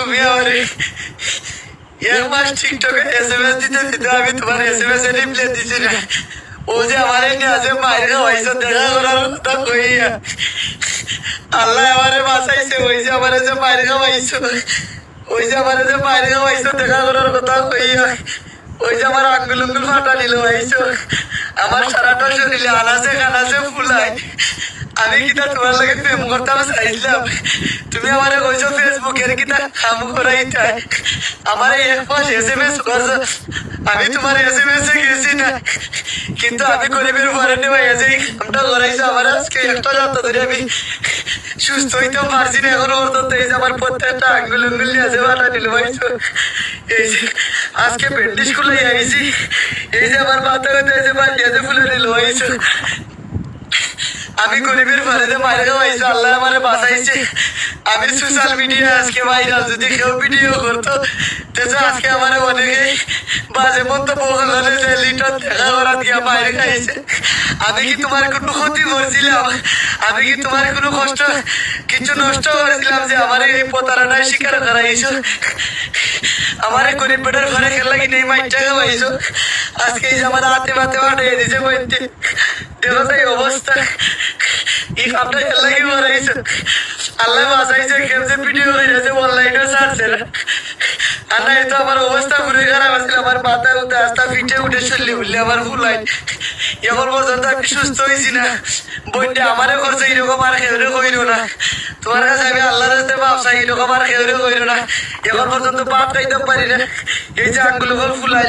তুমি আমার এক মাস টিকটকে এস এম এস দিতে দিতে আমি তোমার এস এম এস এ রিপ্লাই দিছি না। ও যে আমার নিয়ে আছে মায়ের হয়েছে দেখা করার কথা কইয়া। আল্লাহ আমারে বাঁচাইছে ওই যে আমার যে মায়ের খাওয়াইছো। ওই যে আমার যে মায়ের খাওয়াইছো দেখা করার কথা কইয়া। ওই যে আমার আঙ্গুল উঙ্গুল ফাটা নিল হয়েছো আমার সারাটা শরীরে আনাচে আমি কিতা তোমার লাগে প্রেম করতাম চাইছিলাম তুমি আমার কইছো ফেসবুকের কিতা কাম করাইতাই আমার এক মাস এস এম এস করছ আমি তোমার এস এম এস এ গেছি না কিন্তু আমি গরিবের ঘরে নেওয়া যে এই কামটা করাইছো আমার আজকে একটা রাত ধরে আমি সুস্থ হইতে পারছি না এখন ওর তো যে আমার প্রত্যেকটা আঙ্গুল উঙ্গুল নিয়ে আছে বাটা নিল ভাইছো এই যে আজকে ব্যান্ডেজ খুলে আইছি এই যে আমার মাথা হতে এই যে বালিয়াতে ফুলে নিল ভাইছো আমি গরিবের ঘরেতে মায়ের খাওয়াইছি আল্লাহ আমার বাঁচাইছে আমি সোশ্যাল মিডিয়া আজকে ভাইরাল যদি কেউ ভিডিও করতো তো আজকে আমার অনেকে বাজে মন্তব্য করলে যে লিটার দেখা মায়ের খাইছে। আমি কি তোমার কোনো ক্ষতি করছিলাম? আমি কি তোমার কোনো কষ্ট কিছু নষ্ট করেছিলাম যে আমার এই প্রতারণায় শিকার করাইছো? আমার গরিব বেটার ঘরে খেলা কি নেই মাইটা খাওয়াইছো আজকে আমার হাতে পাতে পাঠিয়ে দিয়েছে বইতে দেখো তাই অবস্থা। এই কাপটা খেলা কি মারাইছো আল্লাহ বাঁচাইছে কেমছে ভিডিও হয়েছে অনলাইনে ছাড়ছে না। আর নাই তো আমার অবস্থা ঘুরে আমার পিঠে উঠে চললি বললে, আমার ফুলাই এখন পর্যন্ত আমি সুস্থ হয়েছি না। বইটা আমারও করছে এরকম আর কেউ কইরো না। তোমার কাছে আমি আল্লাহর রাস্তায় ব্যবসা এরকম আর কেউ কইরো না। এখন পর্যন্ত বাপ খাইতে পারি না। এই যে আঙ্গুল ফুলাই